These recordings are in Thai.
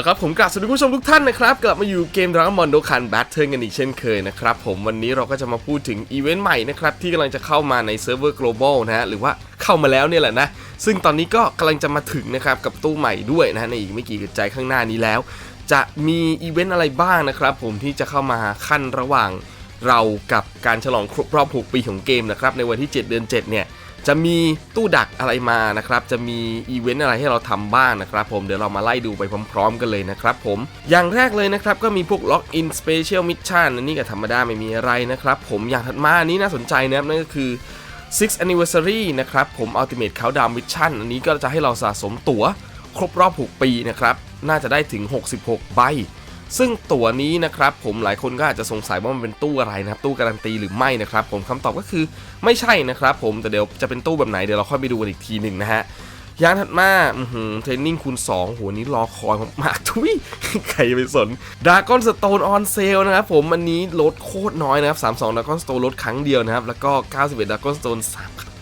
ละครับผมกลับสวัสดีผู้ชมทุกท่านนะครับ กลับมาอยู่เกมดราก้อนบอลโดคันแบทเทิลกันอีกเช่นเคยนะครับผมวันนี้เราก็จะมาพูดถึงอีเวนต์ใหม่นะครับ ที่กำลังจะเข้ามาในเซิร์ฟเวอร์ global นะฮะ หรือว่าเข้ามาแล้วเนี่ยแหละนะ ซึ่งตอนนี้ก็กำลังจะมาถึงนะครับ กับตู้ใหม่ด้วยนะฮะในอีกไม่กี่ใจข้างหน้านี้แล้ว จะมีอีเวนต์อะไรบ้างนะครับผมที่จะเข้ามาขั้นระหว่างเรากับการฉลองครบรอบ 6 ปีของเกมนะครับในวันที่ 7 เดือน 7 เนี่ย จะมีตู้ดักอะไรมานะครับ จะมีอีเวนต์อะไรให้เราทำบ้างนะครับ ผมเดี๋ยวเรามาไล่ดูไปพร้อม ๆ กันเลยนะครับผมอย่างแรกเลยนะครับก็มีพวก Lock in Special Mission อันนี้ก็ธรรมดาไม่มีอะไรนะครับ ผมอย่างถัดมาอันนี้น่าสนใจนะครับนั่นก็คือ6 anniversary นะครับ ผม Ultimate Countdown Mission อันนี้ก็จะให้เราสะสมตั๋ว ครบรอบ 6 ปีนะครับ น่าจะได้ถึง 66 ใบ ซึ่งตั๋วนี้นะครับผมหลายคนก็อาจจะสงสัยว่ามันเป็นตู้อะไรนะครับตู้การันตีหรือไม่นะครับผมคำตอบก็คือไม่ใช่นะครับผมแต่เดี๋ยวจะเป็นตู้แบบไหนเดี๋ยวเราค่อยไปดูกันอีกทีหนึ่งนะฮะย่างถัดมาเทรนนิ่งคูณ2โหนี้รอคอยมากๆทุยใครไปสนดากอนสโตนออนเซลนะครับผม อันนี้ลดโคตรน้อยนะครับ 32ดากอนสโตนลดครั้งเดียวนะครับ แล้วก็ 91ดากอนสโตน3ครั้ง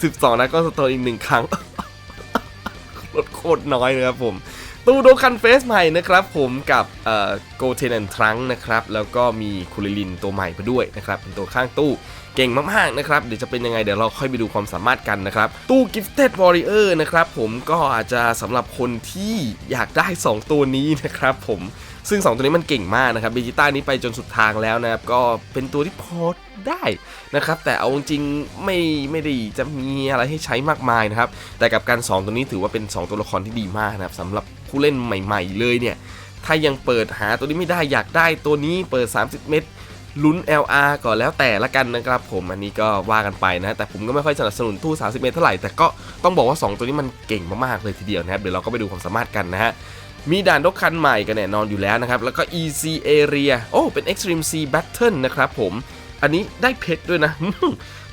12ดากอนสโตนอีกหนึ่งครั้ง ลดโคตรน้อยนะครับผม ตู้โดคันเฟสใหม่นะครับผมกับโกเทนแอนทรังนะครับแล้วก็มีคูลิลินตัวใหม่ไปด้วยนะครับเป็นตัวข้างตู้เก่งมากๆนะครับเดี๋ยวจะเป็นยังไงเดี๋ยวเราค่อยไปดูความสามารถกันนะครับตู้ Gifted Warrior นะครับผมก็อาจจะสำหรับคนที่อยากได้ 2 ตัวนี้นะครับผมซึ่ง 2 ตัวนี้มันเก่งมากนะครับดิจิต้านี้ไปจนสุดทางแล้วนะครับก็เป็นตัวที่พอได้นะครับแต่เอาจริงไม่ไม่ได้จะมีอะไรให้ใช้มากมายนะครับแต่กับการ2ตัวนี้ถือว่าเป็น 2 ตัวละครที่ดีมากนะครับสำหรับ ผู้เล่นใหม่ ๆ เลยเนี่ย ถ้ายังเปิดหาตัวนี้ไม่ได้อยากได้ตัวนี้เปิด 30 เมตรลุ้น LR ก่อนแล้วแต่ละกันนะครับผมอันนี้ก็ว่ากันไปนะแต่ผมก็ไม่ค่อยสนับสนุนตู้ 30 เมตรเท่าไหร่ แต่ก็ต้องบอกว่า 2 ตัวนี้มันเก่งมากๆเลยทีเดียวนะครับเดี๋ยวเราก็ไปดูความสามารถกันนะฮะมีด่านรถคันใหม่กันแน่นอนอยู่แล้วนะครับ แล้วก็ EC Area โอ้เป็น Extreme C Battle นะครับผม อันนี้ได้เพชรด้วยนะ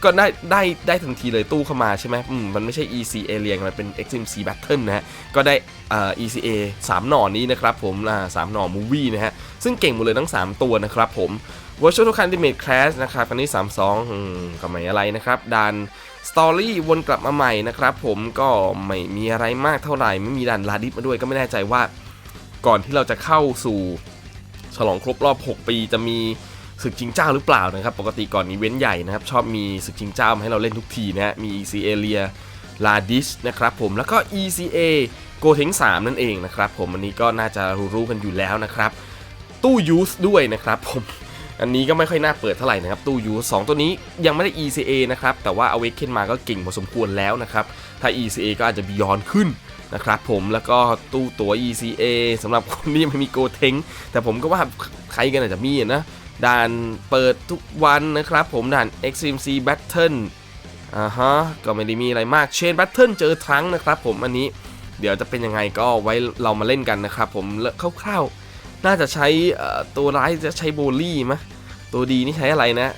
ก็ได้ได้ได้ทันทีเลยตู้เข้ามาใช่ไหมมมันไม่ใช่ EC Alien มันเป็น Extreme C Battle นะฮะ ก็ได้เอ่อ ECA 3 หน่อนี้นะครับผมอ่าสามหน่อ Movie นะฮะ ซึ่งเก่งหมดเลยทั้ง 3 ตัวนะครับผม Virtual Token Ultimate Crash นะครับอันนี้ 32อืมก็ไม่อะไรนะครับด่าน Story วนกลับมาใหม่นะครับผมก็ไม่มีอะไรมากเท่าไหร่ ไม่มีด่านลาดิสมาด้วยก็ไม่แน่ใจว่า ก่อนที่เราจะเข้าสู่ฉลองครบรอบ 6 ปีจะมี ศึกชิงเจ้าหรือเปล่านะครับ ปกติก่อนอีเวนต์ใหญ่นะครับ ชอบมีศึกชิงเจ้ามาให้เราเล่นทุกทีนะฮะมี EC Area ลาดิสนะครับผมแล้วก็ ECA โกเทง3 นั่นเองนะครับผมอันนี้ก็น่าจะรู้กันอยู่แล้วนะครับ ตู้ยูสด้วยนะครับผมอันนี้ก็ไม่ค่อยน่าเปิดเท่าไหร่นะครับ ตู้ยูสองตัวนี้ยังไม่ได้ ECA นะครับ แต่ว่า Awaken มาก็เก่งพอสมควรแล้วนะครับ ถ้า ECA ก็อาจจะ Beyond ขึ้นนะครับผมแล้วก็ตู้ตัว ECA สำหรับคนที่ยังไม่มีโกเทงแต่ผมก็ว่าใครกันอาจจะมีนะ ด่านเปิดทุกวันนะครับผมด่าน xmc Battle อ่าฮะก็ไม่ได้มีอะไรมากเชนแบทเทิลเจอทรังนะครับผมอันนี้เดี๋ยวจะเป็นยังไงก็ไว้เรามาเล่นกันนะครับผมคร่าวๆน่าจะใช้ตัวร้ายจะใช้โบลี่มะตัวดีนี่ใช้อะไรนะ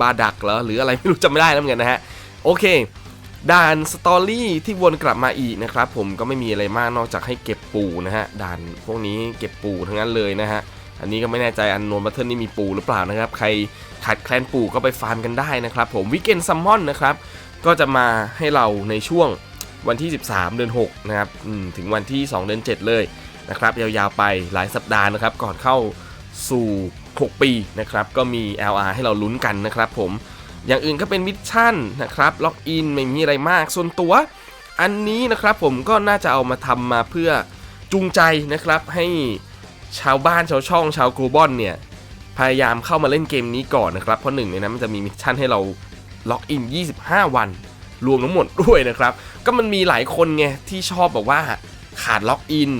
บาดักเหรอหรืออะไรไม่รู้จำไม่ได้แล้วเหมือนกันนะฮะโอเคด่านสตอรี่ที่วนกลับมาอีกนะครับผมก็ไม่มีอะไรมากนอกจากให้เก็บปูนะฮะด่านพวกนี้เก็บปูทั้งนั้นเลยนะฮะ อันนี้ก็ไม่แน่ใจอันโนนบัตเทิลนี่มีปูหรือเปล่านะครับ ใครขาดแคลนปูก็ไปฟาร์มกันได้นะครับ ผมวิกเกนซัมมอนนะครับ ก็จะมาให้เราในช่วงวันที่ 13 เดือน 6 นะครับถึงวันที่ 2 เดือน 7 เลยนะครับ ยาวๆไปหลายสัปดาห์นะครับ ก่อนเข้าสู่ 6 ปีนะครับ ก็มี LR ให้เราลุ้นกันนะครับผมอย่างอื่นก็เป็นมิชชั่นนะครับล็อกอินไม่มีอะไรมาก ส่วนตัว อันนี้นะครับผมก็น่าจะเอามาทำมาเพื่อจูงใจนะครับให้ ชาวบ้านชาวช่องชาวกรูบอนเนี่ยพยายามเข้ามาเล่นเกมนี้ก่อนนะครับ เพราะหนึ่งในนั้นมันจะมีมิชชั่นให้เราล็อกอิน 25 วัน รวมทั้งหมดด้วยนะครับ ก็มันมีหลายคนไงที่ชอบแบบว่าขาดล็อกอิน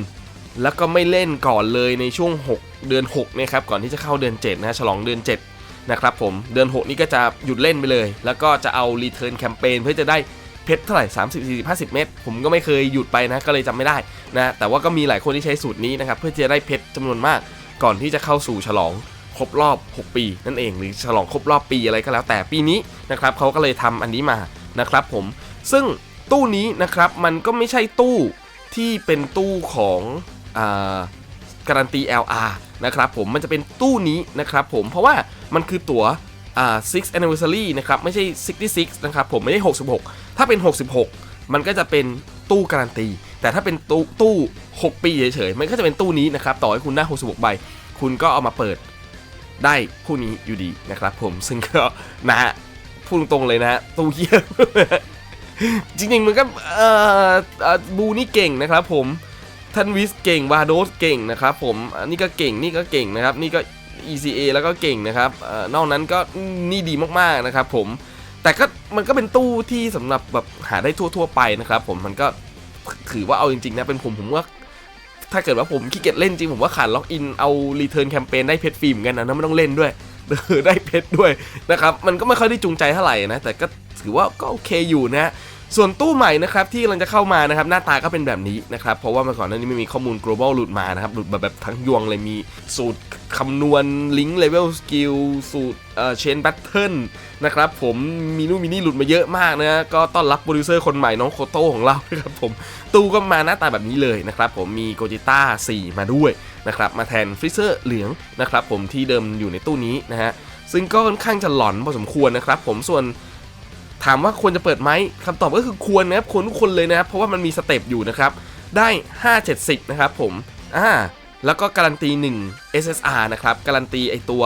แล้วก็ไม่เล่นก่อนเลยในช่วง 6 เดือน6เนี่ยครับก่อนที่จะเข้าเดือน 7 นะฉลองเดือน 7 นะครับผมเดือน 6 นี้ก็จะหยุดเล่นไปเลย แล้วก็จะเอารีเทิร์นแคมเปญเพื่อจะได้ เพชรเท่าไหร่30 40 50เม็ดผมก็ไม่เคยหยุดไปนะก็เลยจำไม่ได้นะแต่ว่าก็มีหลายคนที่ใช้สูตรนี้นะครับเพื่อจะได้เพชรจำนวนมาก ก่อนที่จะเข้าสู่ฉลองครบรอบ 6 ปีนั่นเองหรือฉลองครบรอบปีอะไรก็แล้วแต่ปีนี้นะครับเขาก็เลยทำอันนี้มานะครับผมซึ่งตู้นี้นะครับมันก็ไม่ใช่ตู้ที่เป็นตู้ของอการันตี LR นะครับผมมันจะเป็นตู้นี้นะครับผมเพราะว่ามันคือตั๋ว อ่า6 anniversary นะครับ ไม่ใช่ 66 นะครับ ผมไม่ได้ 66 ถ้าเป็น 66 มันก็จะเป็นตู้การันตี แต่ถ้าเป็นตู้ตู้ 6 ปีเฉยๆ มันก็จะเป็นตู้นี้นะครับ ต่อให้คุณหน้า66 ใบ คุณก็เอามาเปิดได้คู่นี้อยู่ดีนะครับผม ซึ่งก็นะฮะพูดตรงๆเลยนะฮะตู้เยี่ยจริงๆมันก็เอ่อบูนี่เก่งนะครับผมท่านวิสเก่งวาโดสเก่งนะครับผม อันนี้ก็เก่ง นี่ก็เก่งนะครับ นี่ก็ ECA แล้วก็เก่งนะครับอนอกนั้นก็นี่ดีมากๆนะครับผมแต่ก็มันก็เป็นตู้ที่สำหรับแบบหาได้ทั่ว ๆ ไปนะครับผมมันก็ถือว่าเอาจริงๆนะเป็นผมผมว่าถ้าเกิดว่าผมขี้เกียจเล่นจริงผมว่าขาดล็อกอินเอารีเทิร์นแคมเปญได้เพชรฟรีเหมือนกันนะนะไม่ต้องเล่นด้วยเออได้เพชรด้วยนะครับมันก็ไม่ค่อยได้จูงใจเท่าไหร่นะแต่ก็ถือว่าก็โอเคอยู่นะ ส่วนตู้ใหม่นะครับที่กำลังจะเข้ามานะครับหน้าตาก็เป็นแบบนี้นะครับเพราะว่าเมื่อก่อนหน้านี้ไม่มีข้อมูล global หลุดมานะครับหลุดมาแบบทั้งยวงเลยมีสูตรคำนวณ link level skill สูตรเอ่อ chain pattern นะครับผมมีนู่นมีนี่หลุดมาเยอะมากนะก็ต้อนรับโปรดิวเซอร์คนใหม่น้องโคโต้ของเรานะครับผมตู้ก็มาหน้าตาแบบนี้เลยนะครับผมมีโกจิต้า4 มาด้วยนะครับมาแทนฟริเซอร์เหลืองนะครับผมที่เดิมอยู่ในตู้นี้นะฮะซึ่งก็ค่อนข้างจะหลอนพอสมควรนะครับผมส่วน ถามว่าควรจะเปิดไหมคำตอบก็คือควรนะครับควรทุกคนเลยนะครับ เพราะว่ามันมีสเต็ปอยู่นะครับ ได้ 5 70 นะครับผมอ่าแล้วก็การันตี 1 SSR นะครับ การันตีไอตัว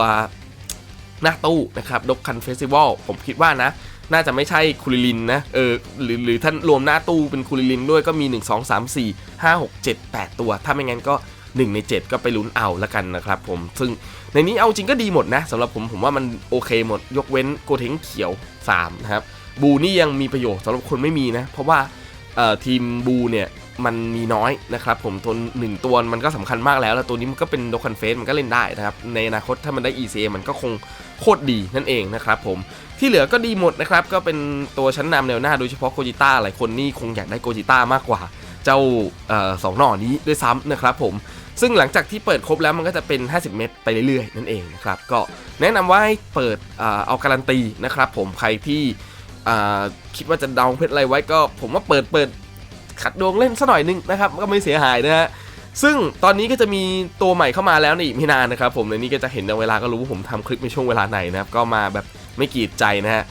หน้าตู้นะครับดกคันเฟสติวัลผมคิดว่านะ น่าจะไม่ใช่คูลิลินนะเออหรือหรือท่านรวมหน้าตู้เป็นคูลิลินด้วยก็มี 1 2 3 4 5 6 7 8 ตัว ถ้าไม่งั้นก็ 1 ใน 7 ก็ไปลุ้นเอาละกันนะครับผม ซึ่งในนี้เอาจริงก็ดีหมดนะสำหรับผมผมว่ามันโอเคหมด ยกเว้นโกเทงเขียว 3 นะครับ บูนี่ยังมีประโยชน์สำหรับคนไม่มีนะ เพราะว่าทีมบูเนี่ยมันมีน้อยนะครับผมตัวหนึ่งตัวมันก็สำคัญมากแล้ว แล้วตัวนี้มันก็เป็นโดคันเฟสมันก็เล่นได้นะครับ ในอนาคตถ้ามันได้ ECA มันก็คงโคตรดีนั่นเองนะครับผมที่เหลือก็ดีหมดนะครับ ก็เป็นตัวชั้นนำแนวหน้าโดยเฉพาะโกจิต้าหลายคนนี่คงอยากได้โกจิต้ามากกว่า เจ้าออสองหน่อนี้ด้วยซ้ำนะครับผมซึ่งหลังจากที่เปิดครบแล้วมันก็จะเป็น 50 เมตรไปเรื่อยๆ นั่นเองนะครับ ก็แนะนำว่าให้เปิดเอาการันตีนะครับผมใครที่ คิดว่าจะดาวเพชรอะไรไว้ก็ ผมว่าเปิดเปิดขัดดวงเล่นสัหน่อยนึงนะครับก็ไม่เสียหายนะฮะซึ่งตอนนี้ก็จะมีตัวใหม่เข้ามาแล้วในอีกไม่นานนะครับผมในนี้ก็จะเห็นในเวลาก็รู้ว่าผมทำคลิปในช่วงเวลาไหนนะครับก็มาแบบไม่กีดใจนะฮะ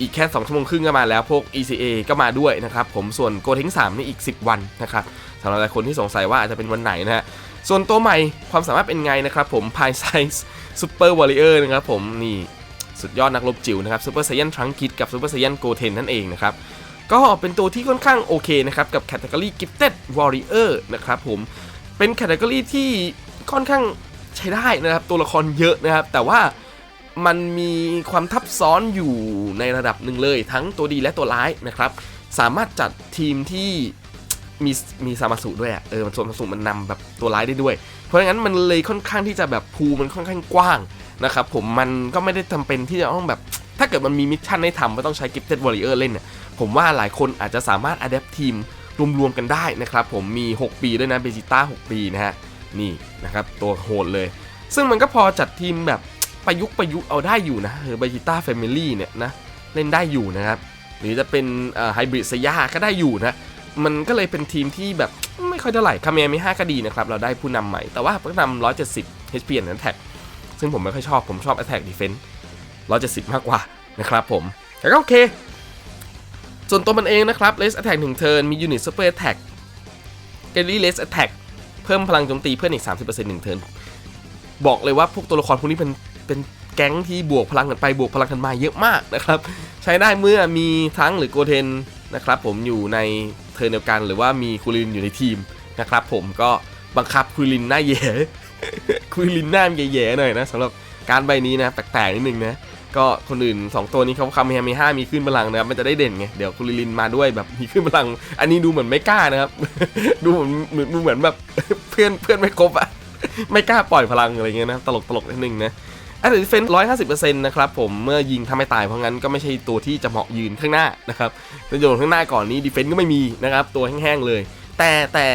อีกแค่ 2 ชั่วโมงครึ่งก็มาแล้วพวก ECA ก็มาด้วยนะครับผมส่วนโกเทง3นี่อีก 10 วันนะครับสำหรับหลายคนที่สงสัยว่าอาจจะเป็นวันไหนนะฮะส่วนตัวใหม่ความสามารถเป็นไงนะครับผม Pi Size Super Warrior นะครับผมนี่ สุดยอดนักรบจิ๋วนะครับซูเปอร์ไซยันทรังกิดกับซูเปอร์ไซยันโกเทนนั่นเองนะครับก็เป็นตัวที่ค่อนข้างโอเคนะครับกับแคตตากรีกิฟเต็ดวอริเออร์นะครับผมเป็นแคตตากรีที่ค่อนข้างใช้ได้นะครับตัวละครเยอะนะครับ แต่ว่ามันมีความทับซ้อนอยู่ในระดับหนึ่งเลย ทั้งตัวดีและตัวร้ายนะครับ สามารถจัดทีมที่มีมีซามาสุด้วยอะเออมันส่วนผสมมันนำแบบตัวร้ายได้ด้วย เพราะงั้นมันเลยค่อนข้างที่จะแบบพูมันค่อนข้างกว้าง นะครับผมมันก็ไม่ได้จำเป็นที่จะต้องแบบ ถ้าเกิดมันมีมิชชั่นให้ทำว่ต้องใช้ Gifted Warrior เล่นเนี่ยผมว่าหลายคนอาจจะสามารถ Adapt ทีมรวมๆกันได้นะครับผมมี 6 ปีด้วยนะเบจิต้า6 ปีนะฮะนี่นะครับตัวโหดเลย ซึ่งมันก็พอจัดทีมแบบประยุกต์ประยุกต์เอาได้อยู่นะเออเบจิต้าแฟมิลี่เนี่ยนะเล่นได้อยู่นะครับหรือจะเป็นไฮบริดสยาก็ได้อยู่นะมันก็เลยเป็นทีมที่แบบไม่ค่อยเท่าไหร่คาเมียมี 5 ก็ดีนะครับ เราได้ผู้นำใหม่ แต่ว่าผู้นำ170 HP นั้นแท็ก ซึ่งผมไม่ค่อยชอบผมชอบ Attack Defense 170 มากกว่านะครับผม แต่ก็โอเค ส่วนตัวมันเองนะครับ Less Attack 1 Turn มี Unit Super Attack g a l l y Less Attack เพิ่มพลังโจมตีเพื่อนอีก 30% 1 Turn บอกเลยว่าพวกตัวละครพวกนี้เป็นเป็นแก๊งที่บวกพลังกันไปบวกพลังกันมาเยอะมากนะครับ ใช้ได้เมื่อมีทั้งหรือโกเทนนะครับผมอยู่ในเทิร์นเดียวกัน หรือว่ามีคูลินอยู่ในทีมนะครับผมก็บังคับคูลินหน้าแย่ คุยลินหน้ามแย่ๆหน่อยนะสำหรับการใบนี้นะแปลกๆนิดนึงนะก็คนอื่น 2 ตัวนี้เขาคำเฮีมี5มีขึ้นพลังนะครับมันจะได้เด่นไงเดี๋ยวคุริลินมาด้วยแบบมีขึ้นพลัง อันนี้ดูเหมือนไม่กล้านะครับ ดูเหมือนเหมือนดูเหมือนแบบเพื่อนเพื่อนไม่ครบอะไม่กล้าปล่อยพลังอะไรเงี้ยนะตลกตลกนิดนึงนะอันนี้เฟนร้อยห้าสิบเปอร์เซ็นต์นะครับผมเมื่อยิงทำให้ตายเพราะงั้นก็ไม่ใช่ตัวที่จะเหมาะยืนข้างหน้านะครับจะโยนข้างหน้าก่อนนี้ดีเฟนต์ก็ไม่มีนะครับตัวแห้งๆเลย แต่แต่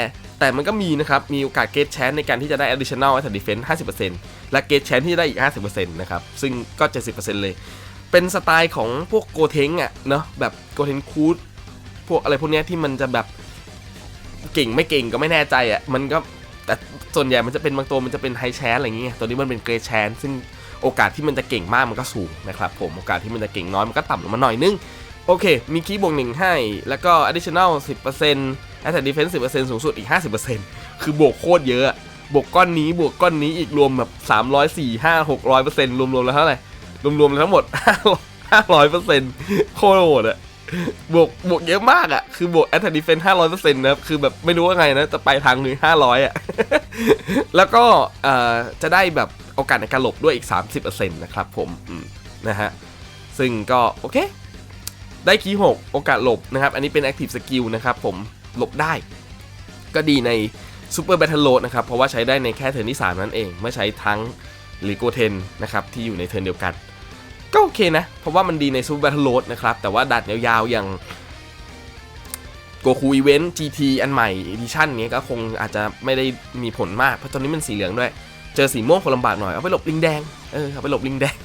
แต่มันก็มีนะครับ มีโอกาสเกตแชนในการที่จะได้ additional attack defense 50%และเกตแชนที่จะได้อีก 50%นะครับ ซึ่งก็ 70%เลย เป็นสไตล์ของพวกโกเทงอะเนาะแบบโกเทงคูดพวกอะไรพวกเนี้ยที่มันจะแบบเก่งไม่เก่งก็ไม่แน่ใจอะมันก็แต่ส่วนใหญ่มันจะเป็นบางตัวมันจะเป็นไฮแชนอะไรอย่างเงี้ยตัวนี้มันเป็นเกรดแชนซึ่งโอกาสที่มันจะเก่งมากมันก็สูงนะครับผมโอกาสที่มันจะเก่งน้อยมันก็ต่ำลงมาหน่อยนึงโอเค มีคีย์บวกหนึ่งให้ แล้วก็ additional 10% attack defense 10%สูงสุดอีก50%คือบวกโคตรเยอะอะบวกก้อนนี้บวกก้อนนี้อีกรวมแบบ300 4 5 600%รวมๆแล้วเท่าไหร่รวมๆแล้วทั้งหมด500%โคตรโหดอะบวกบวกเยอะมากอะคือบวก attack defense 500%นะครับคือแบบไม่รู้ว่าไงนะแต่ไปทางนึง500อะแล้วก็เอ่อจะได้แบบโอกาสในการหลบด้วยอีก 30%นะครับผมอืมนะฮะซึ่งก็โอเค ได้คีย์6โอกาสหลบนะครับ อันนี้เป็น Active Skill นะครับผม หลบได้ ก็ดีใน Super Battle Load นะครับ เพราะว่าใช้ได้ในแค่เทิร์นที่ 3 นั่นเองเมื่อใช้ทั้งหรือโกเทนนะครับ ที่อยู่ในเทิร์นเดียวกัน ก็โอเคนะ เพราะว่ามันดีใน Super Battle Load นะครับ แต่ว่าดัดยาวๆอย่างโกคูอีเวนต์ GT อันใหม่ Edition เนี้ยก็คงอาจจะไม่ได้มีผลมาก เพราะตอนนี้มันสีเหลืองด้วย เจอสีม่วงคนลำบากหน่อย เอาไปหลบลิงแดง เออเอาไปหลบลิงแดง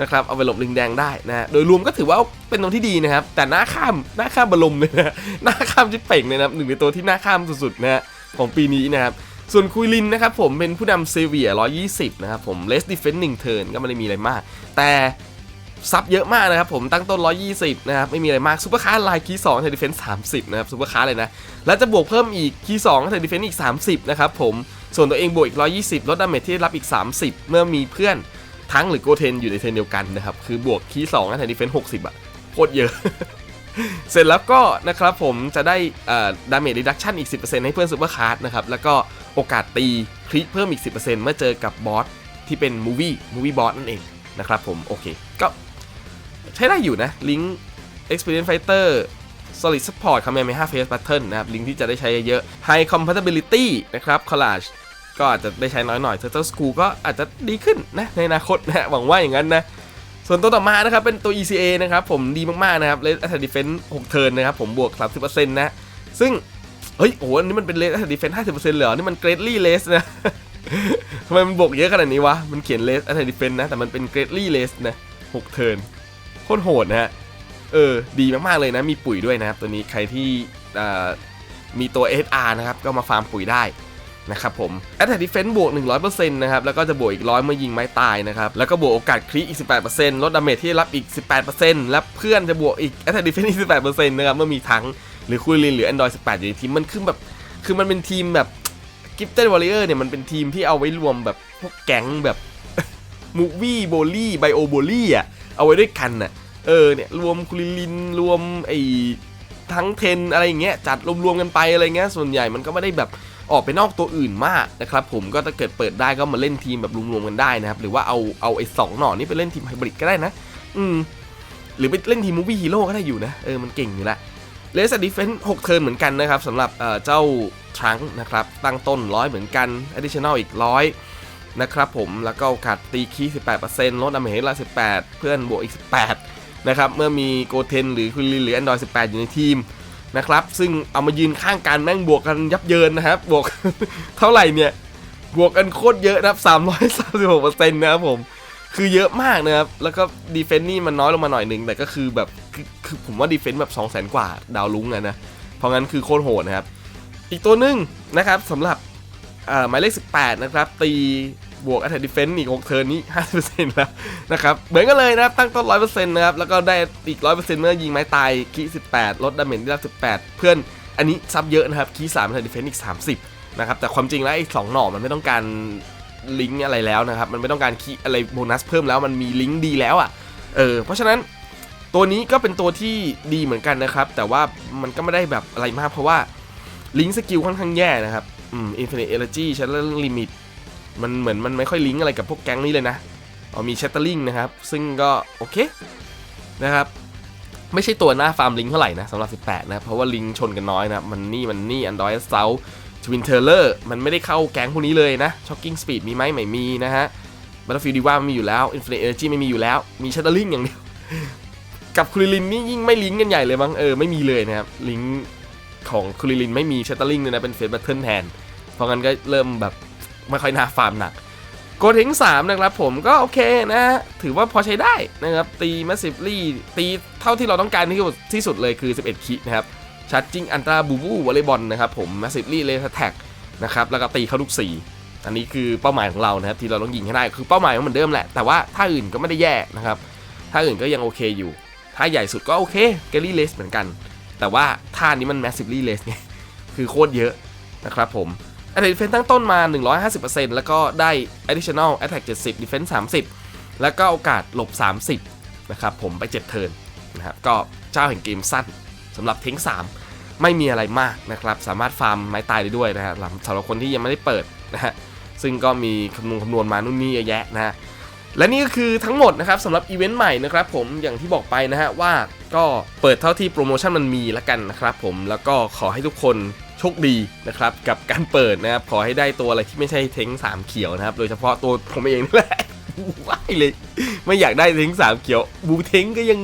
นะครับเอาไปหลบลิงแดงได้นะโดยรวมก็ถือว่าเป็นตัวที่ดีนะครับ แต่หน้าข้ามหน้าข้ามบรมเลยนะหน้าข้ามชิปเป่งเลยนะหนึ่งในตัวที่หน้าข้ามสุดๆนะฮะของปีนี้นะครับส่วนคุยลินนะครับผมเป็นผู้นำเซเวีย120 นะครับผมเลสดิเฟนหนึ่งเทิร์นก็ไม่ได้มีอะไรมาก แต่ซับเยอะมากนะครับผมตั้งต้น 120 นะครับ ไม่มีอะไรมากซูเปอร์คาร์ไลน์คีย์2เทดิเฟนส์30นะครับซูเปอร์คาร์เลยนะ แล้วจะบวกเพิ่มอีกคีย์2เทดิเฟนส์อีก 30 นะครับผม ส่วนตัวเองบวกอีก 120 ลดดาเมจที่รับอีก 30 เมื่อมีเพื่อน ทั้งหรือโกเทนอยู่ในเทนเดียวกันนะครับ คือบวกคีย์2เทดิเฟนส์60อะโคตรเยอะ เสร็จแล้วก็นะครับผมจะได้ดาเมจรีดักชันอีก 10%ให้เพื่อนซูเปอร์คาร์ดนะครับ แล้วก็โอกาสตีคลิเพิ่มอีก 10%เมื่อเจอกับบอสที่เป็นมูวี่มูวี่บอสนั่นเองนะครับผมโอเค ก็ใช้ได้อยู่นะลิงก์ Experience Fighter Solid Support Kamehameha Face Pattern นะครับ ลิงก์ที่จะได้ใช้เยอะ High Compatibility นะครับ Collage ก็อาจจะได้ใช้น้อยหน่อย Turtle School ก็อาจจะดีขึ้นนะในอนาคตนะหวังว่าอย่างนั้นนะส่วนตัวต่อมานะครับเป็นตัว ECA นะครับผมดีมากๆนะครับ Red Attack Defense 6เทิร์นนะครับผมบวก 30%นะซึ่งเฮ้ยโอ้โหอันนี้มันเป็น Red Attack Defense 50%เลยเซ็นต์เหรอนี่มัน Greatly Less นะทำไมมันบวกเยอะขนาดนี้วะมันเขียน Red Attack Defense นะแต่มันเป็น Greatly Less นะ6เทิร์นโคตรโหดนะฮะเออดีมากๆเลยนะมีปุ๋ยด้วยนะครับตัวนี้ใครที่มีตัว SR นะครับก็มาฟาร์มปุ๋ยได้ นะครับผม Attack Defense บวก 100%นะครับแล้วก็จะบวกอีกร้อยเมื่อยิงไม้ตายนะครับแล้วก็บวกโอกาสคริกอีก 18%ลดดาเมจที่รับอีก 18%และเพื่อนจะบวกอีก Attack Defense อีก 18%นะครับเมื่อมีทั้งหรือคุยลินหรือ Android 18 อยู่ในทีมมันคือแบบคือมันเป็นทีมแบบ Gifted Warrior เนี่ยมันเป็นทีมที่เอาไว้รวมแบบพวกแก๊งแบบมูวี่โบลี่ไบโอโบลี่อะเอาไว้ด้วยกันน่ะเออเนี่ยรวมคุริลินรวมไอ้ทั้งเทนอะไรอย่างเงี้ยจัดรวมๆกันไปอะไรเงี้ยส่วนใหญ่มันก็ไม่ได้แบบ ออกไปนอกตัวอื่นมากนะครับผมก็ถ้าเกิดเปิดได้ก็มาเล่นทีมแบบรวมๆกันได้นะครับ หรือว่าเอาเอาไอ้สองหน่อนี่ไปเล่นทีมไฮบริดก็ได้นะ อืม หรือไปเล่นทีมมูวี่ฮีโร่ก็ได้อยู่นะ เออมันเก่งอยู่ละเลสดิเฟนส์6เทิร์นเหมือนกันนะครับสำหรับเออเจ้าทรังนะครับ ตั้งต้นร้อยเหมือนกัน additional อีกร้อยนะครับผมแล้วก็กาสตีคีย์18%ลดดาเมจละ18 เพื่อนบวกอีก 18 นะครับ เมื่อมีโกเทนหรือคุณลิหรือ Android 18 อยู่ในทีม นะครับ ซึ่งเอามายืนข้างกันแม่งบวกกันยับเยินนะครับ บวกเท่าไหร่เนี่ย บวกกันโคตรเยอะนะครับ336%นะครับผม คือเยอะมากนะครับ แล้วก็ดีเฟนต์นี่มันน้อยลงมาหน่อยหนึ่งแต่ก็คือแบบ คือคือผมว่าดีเฟนต์แบบ 2 0 0 0 0 0 กว่าดาวลุ้งอะนะ เพราะงั้นคือโคตรโหดนะครับ อีกตัวหนึ่งนะครับสำหรับหมายเลข 18 นะครับ ตี บวก Attack Defense อีก6เทิร์นนี้ 50%แล้วนะครับ เหมือนกันเลยนะครับ ตั้งต้น 100%นะครับ แล้วก็ได้อีก 100%เมื่อยิงไม้ตายคี18 ลดดาเมจที่รับ 18 เพื่อนอันนี้ซับเยอะนะครับคี3 Attack Defense อีก 30 นะครับ แต่ความจริงแล้วไอ้สองหน่อมันไม่ต้องการลิงก์อะไรแล้วนะครับ มันไม่ต้องการคีอะไรโบนัสเพิ่มแล้ว มันมีลิงก์ดีแล้วอะ เออ เพราะฉะนั้นตัวนี้ก็เป็นตัวที่ดีเหมือนกันนะครับ แต่ว่ามันก็ไม่ได้แบบอะไรมากเพราะว่าลิงก์สกิลค่อนข้างแย่นะครับ อืม Infinite Energy Shattering Limit มั มันเหมือนมันไม่ค่อยลิงก์อะไรกับพวกแก๊งนี้เลยนะเอามี Shattering นะครับ ซึ่งก็โอเคนะครับ ไม่ใช่ตัวหน้าฟาร์มลิงก์เท่าไหร่นะสำหรับ 18 นะ เพราะว่าลิงก์ชนกันน้อยนะ มันนี่มันนี่ Android South Twin t e r r o r มันไม่ได้เข้าแก๊งพวกนี้เลยนะ Shocking Speed มีไหมไม่มีนะฮะ Battlefield Diva ไม่มีอยู่แล้ว Infinite Energy ไม่มีอยู่แล้ว มี Shattering อย่างเดียว กับคุริลินนี่ยิ่งไม่ลิงก์กันใหญ่เลยมั้งเออไม่มีเลยนะครับลิงก์ของคุริลินไม่มีชัตเตอร์ลิงเลยนะเป็นเฟสบัตเทิลแทนเพราะงั้นก็เริ่มแบบ ไม่ค่อยน่าฟาร์มหนักโกเทง3นะครับผมก็โอเคนะถือว่าพอใช้ได้นะครับ ตีมาสิฟลี่ตีเท่าที่เราต้องการที่สุดที่สุดเลยคือ 11 คินะครับชาร์จิงอันตราบูบูวอลเลย์บอลนะครับผมมาสิฟลี่เลสแท็กนะครับแล้วก็ตีเข้าทุก4อันนี้คือเป้าหมายของเรานะครับที่เราต้องยิงให้ได้คือเป้าหมายมันเหมือนเดิมแหละแต่ว่าถ้าอื่นก็ไม่ได้แย่นะครับถ้าอื่นก็ยังโอเคอยู่ ถ้าใหญ่สุดก็โอเคเกลลี่เลสเหมือนกัน แต่ว่าท่านี้มัน massively less ไงคือโคตรเยอะนะครับผม Attack Defense ตั้งต้นมา 150%แล้วก็ได้ Additional Attack 70 Defense 30 แล้วก็โอกาสหลบ 30 นะครับผมไป 7 เทิร์นนะครับก็เจ้าแห่งเกมสั้นสำหรับเทง3 ไม่มีอะไรมากนะครับ สามารถฟาร์มไม้ตายได้ด้วยนะฮะสำหรับคนที่ยังไม่ได้เปิดนะฮะซึ่งก็มีคำนวณคำนวณมานู่นนี่เยอะแยะนะฮะและนี่ก็คือทั้งหมดนะครับสำหรับอีเวนต์ใหม่นะครับผมอย่างที่บอกไปนะฮะว่าก็เปิดเท่าที่โปรโมชั่นมันมีละกันนะครับผมแล้วก็ขอให้ทุกคน โชคดีนะครับกับการเปิดนะครับขอให้ได้ตัวอะไรที่ไม่ใช่เทงสามเขียวนะครับ โดยเฉพาะตัวผมเองนี่แหละว้ายเลย ไม่อยากได้เทงสามเขียวบูเทงก็ยัง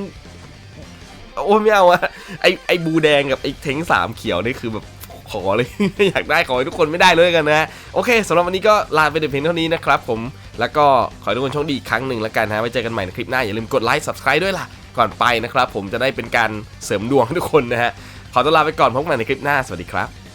โอ้ไม่เอาอะไอไอบูแดงกับไอเทงสามเขียวนี่คือแบบขอเลยอยากได้ขอให้ทุกคนไม่ได้เลยกันนะโอเคสำหรับวันนี้ก็ลาไปแต่เพียงเท่านี้นะครับผมแล้วก็ขอให้ทุกคนโชคดีอีกครั้งหนึ่งแล้วกันฮะไว้เจอกันใหม่ในคลิปหน้าอย่าลืมกดไลค์ subscribe ด้วยล่ะก่อนไปนะครับ ผมจะได้เป็นการเสริมดวงให้ทุกคนนะฮะขอตัวลาไปก่อนพบกันใหม่ในคลิปหน้าสวัสดีครับ